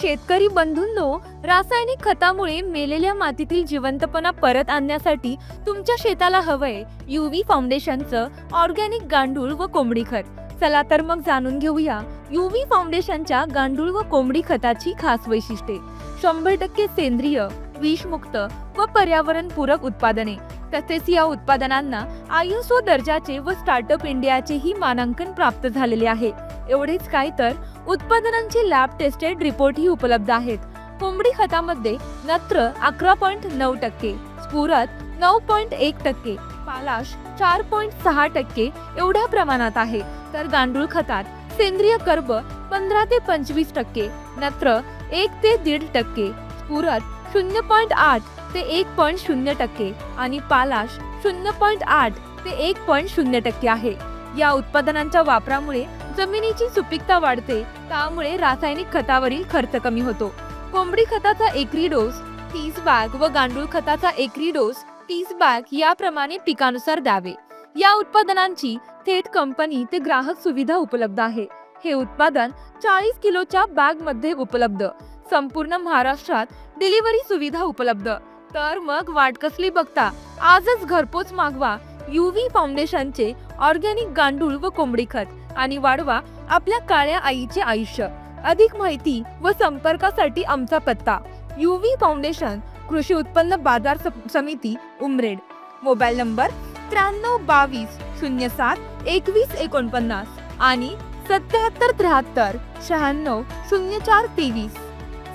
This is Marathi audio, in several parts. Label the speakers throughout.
Speaker 1: शेतकरी बंधूंनो रासायनिक खतामुळे मेलेल्या मातीतील जिवंतपणा परत आणण्यासाठी तुमच्या शेताला हवंय युव्ही फाउंडेशनचं ऑर्गॅनिक गांडूळ व कोंबडी खत. चला तर मग जाणून घेऊया युव्ही फाउंडेशनच्या गांडूळ व कोंबडी खताची खास वैशिष्ट्ये. शंभर टक्के सेंद्रिय विषमुक्त व पर्यावरणपूरक उत्पादने. तसेच या उत्पादनांना आयुसो दर्जाचे व स्टार्टअप इंडियाचेही मानांकन प्राप्त झालेले आहे. एवढेच काय तर उत्पादनांचे लॅब टेस्टेड रिपोर्टही उपलब्ध आहेत. कोंबडी खतामध्ये नत्र अकरा पॉईंट नऊ टक्के स्फुरत नऊ पॉईंट एक टक्के पालाश चार पॉईंट सहा टक्के एवढ्या प्रमाणात आहे. तर गांडूळ खतात सेंद्रिय कर्ब पंधरा ते पंचवीस टक्के नत्र एक ते दीड टक्के स्फुरत शून्य पॉईंट आठ ते एक पॉईंट शून्य टक्के आणि पालाश शून्य पॉईंट आठ ते एक पॉईंट शून्य टक्के आहे. या उत्पादनांच्या वापरामुळे जमिनीची सुपीकता वाढते त्यामुळे रासायनिक खतावरील खर्च कमी होतो. कोंबडी खताचा एकरी डोस तीस बॅग व गांडूळ खताचा एकरी डोस तीस बॅग याप्रमाणे पिकानुसार द्यावे. या उत्पादनांची थेट कंपनी ते ग्राहक सुविधा उपलब्ध आहे. हे उत्पादन चाळीस किलोच्या बॅगमध्ये उपलब्ध. संपूर्ण महाराष्ट्रात डिलिव्हरी सुविधा उपलब्ध. तर मग वाट कसली बघता? आजच घरपोच मागवा. युव्ही फाउंडेशनचे ऑर्गॅनिक गांडूळ व कोंबडी खत आणि वाढवा आपल्या काळ्या आईचे आयुष्य. अधिक माहिती व संपर्कासाठी आमचा पत्ता. युव्ही फाउंडेशन कृषी उत्पन्न बाजार समिती उमरेड. मोबाईल नंबर त्र्याण्णव बावीस शून्य सात एकवीस एकोणपन्नास आणि सत्याहत्तर त्र्याहत्तर शहाण्णव शून्य चार तेवीस.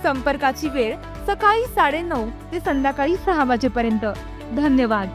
Speaker 1: संपर्काची वेळ सकाळी साडेनऊ ते संध्याकाळी सहा वाजेपर्यंत. धन्यवाद.